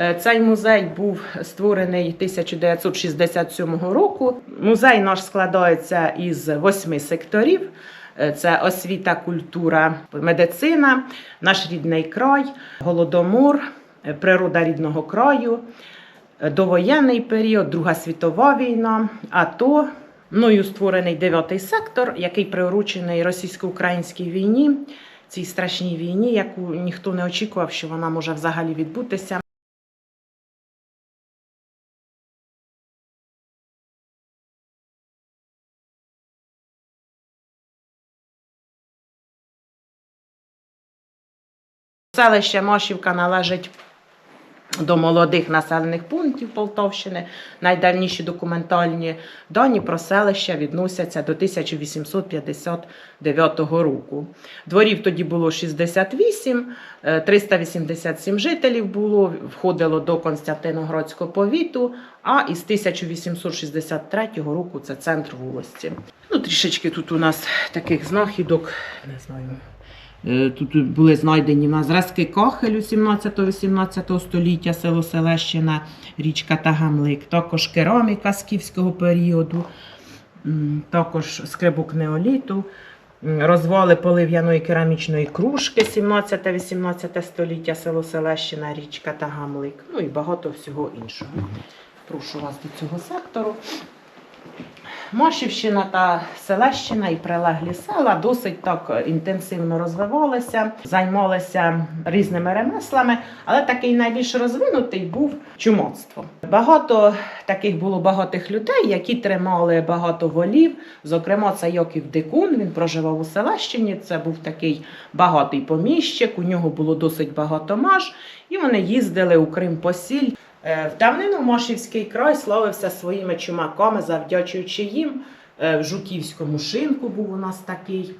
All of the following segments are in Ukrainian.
Е, Цей музей був створений 1967 року. Музей наш складається із восьми секторів. Е, Це освіта, культура, медицина, наш рідний край, голодомор, е, природа рідного краю, довоєнний період, Друга світова війна, АТО. Мною створений дев'ятий сектор, який приурочений російсько-українській війні, цій страшній війні, яку ніхто не очікував, що вона може взагалі відбутися. Селище Мошівка належить до молодих населених пунктів Полтавщини. Найдавніші документальні дані про селище відносяться до 1859 року. Дворів тоді було 68, е, 387 жителів було, входило до Константиноградського повіту, а із 1863 року це центр волості. Ну, трішечки тут у нас таких знахідок, не знаю. Е, Тут були знайдені в нас зразки кахелю 17-18 століття, село Селещина, річка Тагамлик, також кераміка скіфського періоду, також скрибок неоліту, розвали полив'яної керамічної кружки 17-18 століття, село Селещина, річка Тагамлик, ну і багато всього іншого. Прошу вас до цього сектору. Мошівщина та Селещина і прилеглі села досить так інтенсивно розвивалися, займалися різними ремеслами, але такий найбільш розвинутий був чумацтво. Багато таких було багатих людей, які тримали багато волів. Зокрема, це Йоків Дикун. Він проживав у Селещині. Це був такий багатий поміщик. У нього було досить багато маж, і вони їздили у Крим посіль. Е, В давнину Мошівський край славився своїми чумаками, завдячуючи їм. Е, В Жуківському шинку був у нас такий,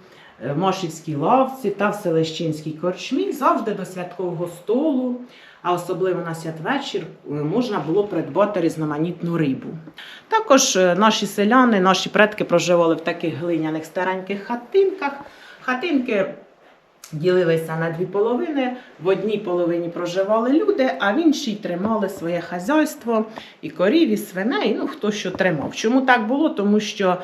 е, в Мошівській лавці та в Селещинській корчмі завжди до святкового столу, а особливо на святвечір, можна було придбати різноманітну рибу. Також наші селяни, наші предки проживали в таких глиняних стареньких хатинках. Хатинки ділилися на дві половини. В одній половині проживали люди, а в іншій тримали своє хазяйство і корів, і свиней. Ну хто що тримав. Чому так було? Тому що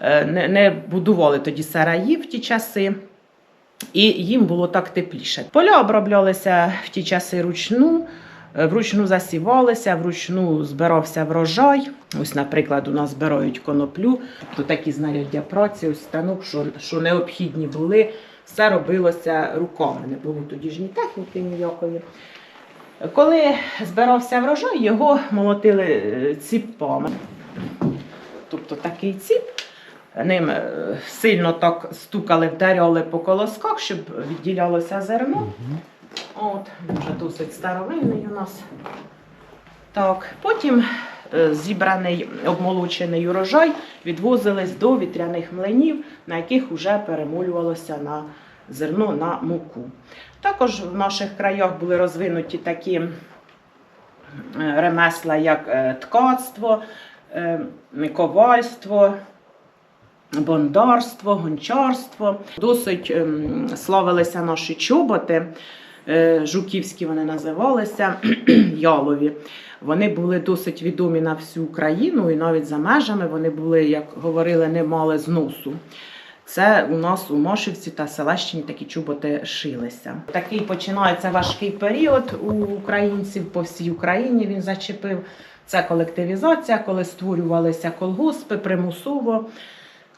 е, не, не будували тоді сараї в ті часи. І їм було так тепліше. Поля оброблялися в ті часи ручну, е, вручну засівалися, вручну збирався врожай. Ось, наприклад, у нас збирають коноплю, то такі знаряддя праці, ось станок, що, що необхідні були. Все робилося руками, не було тоді ж ні техніки ніякої. Коли збирався врожай, його молотили е, ціпами. Тобто такий ціп, ним е, сильно так стукали, вдаряли по колосках, щоб відділялося зерно. От, вже досить старовинний у нас. Так, потім зібраний обмолочений урожай відвозились до вітряних млинів, на яких вже перемолювалося на зерно на муку. Також в наших краях були розвинуті такі е, ремесла, як е, ткацтво, е, ковальство, бондарство, гончарство. Досить ем, славилися наші чоботи. Е, Жуківські вони називалися ялові. Вони були досить відомі на всю Україну і навіть за межами вони були, як говорили, не мали зносу. Це у нас у Мошівці та Селещині такі чоботи шилися. Такий починається важкий період у українців по всій Україні. Він зачепив. Це колективізація, коли створювалися колгоспи примусово,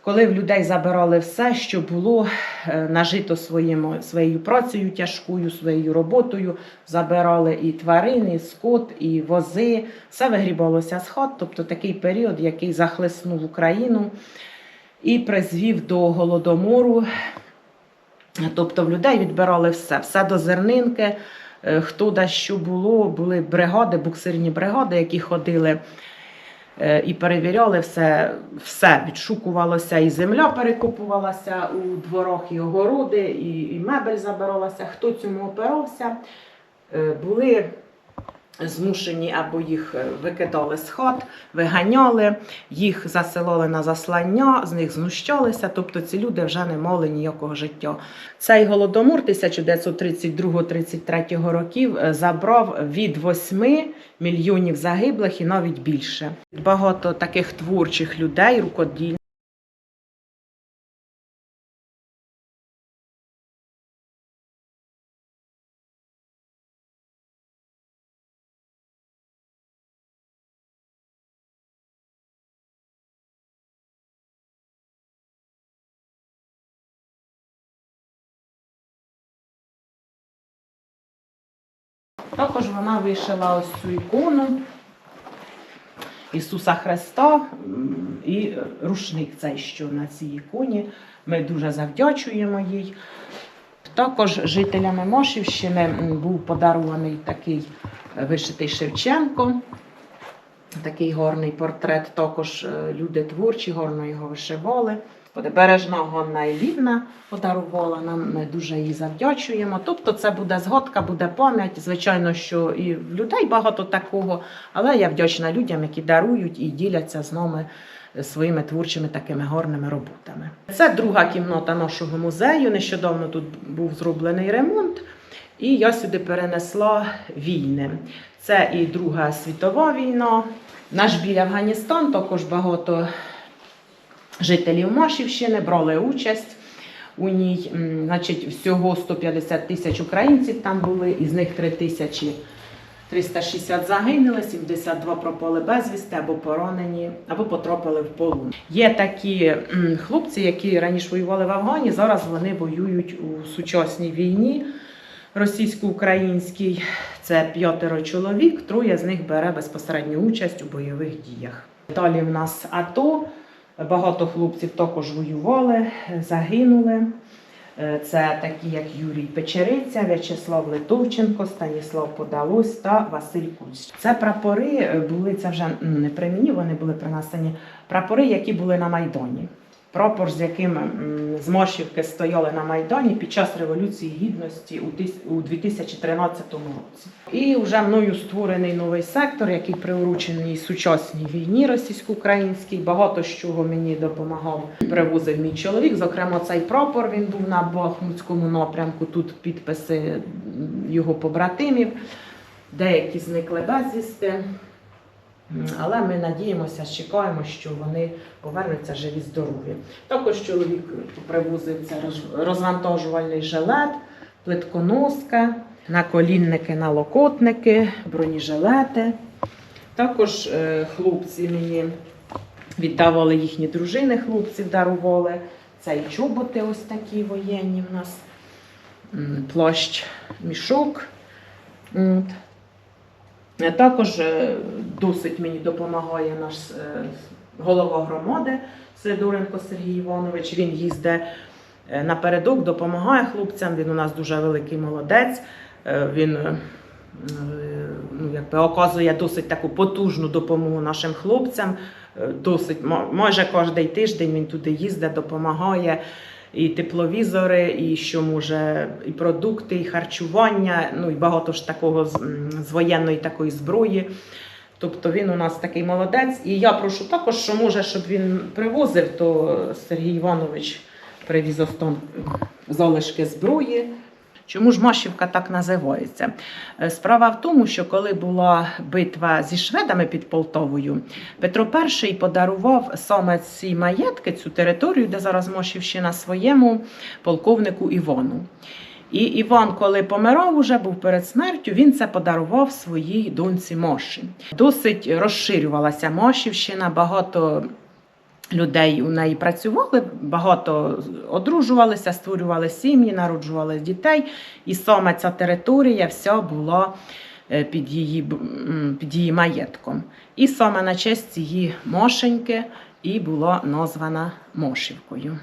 коли в людей забирали все, що було е, нажито своїм, своєю працею тяжкою, своєю роботою. Забирали і тварини, і скот, і вози. Все вигрібалося з хат. Тобто такий період, який захлеснув Україну і призвів до голодомору. Тобто в людей відбирали все, все до зернинки, е, хто да що було, були бригади, буксирні бригади, які ходили і перевіряли все, все відшукувалося, і земля перекопувалася у дворах, і огороди, і, і мебель забиралася. Хто цьому опирався? Е, Були змушені або їх е, викидали з хат, виганяли, їх заселили на заслання, з них знущалися. Тобто ці люди вже не мали ніякого життя. Цей голодомор 1932-33 років е, забрав від 8 мільйонів загиблих і навіть більше. Багато таких творчих людей, рукодільних. Також вона вишила ось цю ікону Ісуса Христа і рушник цей, що на цій іконі. Ми дуже завдячуємо їй. Також жителями Мошівщини був подарований такий е, вишитий Шевченко. Такий горний портрет. Також е, люди творчі, горно його вишивали. От Бережна Ганна Ілівна подарувала нам, ми дуже їй завдячуємо. Тобто це буде згадка, буде пам'ять. Звичайно, що і в людей багато такого, але я вдячна людям, які дарують і діляться з нами своїми творчими такими гарними роботами. Це друга кімната нашого музею. Нещодавно тут був зроблений ремонт, і я сюди перенесла війни. Це і Друга світова війна. Наш біль Афганістан також багато жителів Машівщини брали участь у ній. Значить, всього 150 тисяч українців там були, із них 3 тисячі 360 загинули, 72 пропали безвісти або поранені, або потрапили в полон. Є такі хлопці, які раніше воювали в Афгані, зараз вони воюють у сучасній війні російсько-українській. Це п'ятеро чоловік, троє з них бере безпосередню участь у бойових діях. Далі в нас АТО. Багато хлопців також воювали, загинули. Е, Це такі, як Юрій Печериця, В'ячеслав Литовченко, Станіслав Подалось та Василь Куч. Це прапори е, були це вже не при мені, вони були принесені прапори, які були на Майдані. Прапор, з яким м, з Мошівки стояли на Майдані під час Революції Гідності у 2013 році. І вже мною створений новий сектор, який приурочений сучасній війні російсько-українській. Багато з чого мені допомагав, привозив мій чоловік. Зокрема, цей прапор він був на Бахмутському напрямку. Тут підписи його побратимів. Деякі зникли безвісти. Але ми надіємося, чекаємо, що вони повернуться живі здорові. Також чоловік привозив розвантажувальний жилет, плитконоска, наколінники, налокотники, бронежилети. Також е, хлопці мені віддавали їхні дружини, хлопців дарували. Це і чоботи ось такі воєнні в нас, плащ, мішок. Е, Також е, досить мені допомагає наш е, голова громади Сидоренко Сергій Іванович. Він їздить напередок, допомагає хлопцям. Він у нас дуже великий молодець. Він ну, якби, оказує досить таку потужну допомогу нашим хлопцям. Досить майже кожен тиждень він туди їздить, допомагає. І тепловізори, і що може, і продукти, і харчування, ну і багато ж такого з, воєнної такої зброї. Тобто він у нас такий молодець. І я прошу також, що може, щоб він привозив, то Сергій Іванович привіз остон залишки зброї. Чому ж Машівка так називається? Е, Справа в тому, що коли була битва зі шведами під Полтовою, Петро І подарував саме ці маєтки, цю територію, де зараз Мошівщина, своєму полковнику Івану. І Іван, коли помирав, уже був перед смертю, він це подарував своїй доньці Моші. Досить розширювалася Мошівщина, багато людей у неї працювали, багато одружувалися, створювали сім'ї, народжували дітей. І саме ця територія вся була е, під її, під її маєтком. І саме на честь цієї Мошеньки і була названа Мошівкою.